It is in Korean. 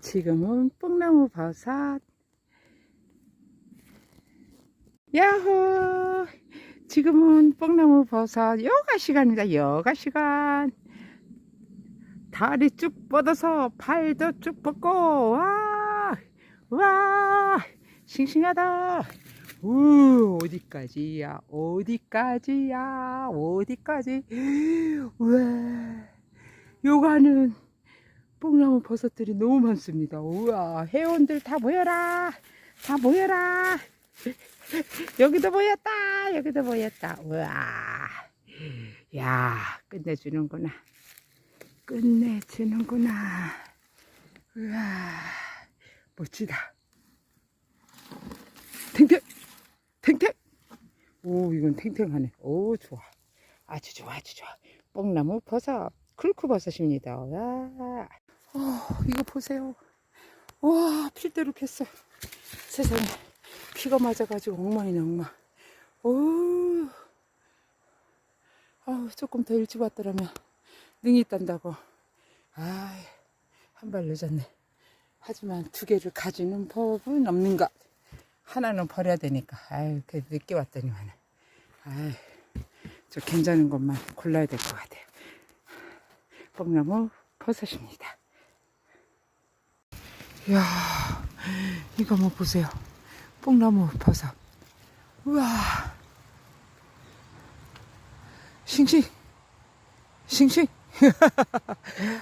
지금은 뽕나무 버섯. 야호! 지금은 뽕나무 버섯 요가 시간입니다. 요가 시간. 다리 쭉 뻗어서 팔도 쭉 뻗고, 와! 와! 싱싱하다! 우, 어디까지야? 어디까지야? 어디까지? 우와, 요가는 뽕나무 버섯들이 너무 많습니다. 우와, 회원들 다 모여라! 다 모여라! 여기도 모였다! 여기도 모였다! 우와, 야, 끝내주는구나. 끝내주는구나. 우와, 멋지다. 탱탱! 탱탱! 오, 이건 탱탱하네. 오, 좋아. 아주 좋아, 아주 좋아. 뽕나무 버섯, 쿨쿠 버섯입니다. 와, 어, 이거 보세요. 와, 필대로 켰어. 세상에. 피가 맞아가지고 엉망이네, 엉망. 오, 아우, 조금 더 일찍 왔더라면 능이 딴다고. 아, 한 발 늦었네. 하지만 두 개를 가지는 법은 없는 것. 하나는 버려야 되니까. 아유, 그 늦게 왔더니만. 아유, 저 괜찮은 것만 골라야 될 것 같아요. 뽕나무 버섯입니다. 이야, 이거 한번 보세요. 뽕나무 버섯. 우와. 싱싱. 싱싱.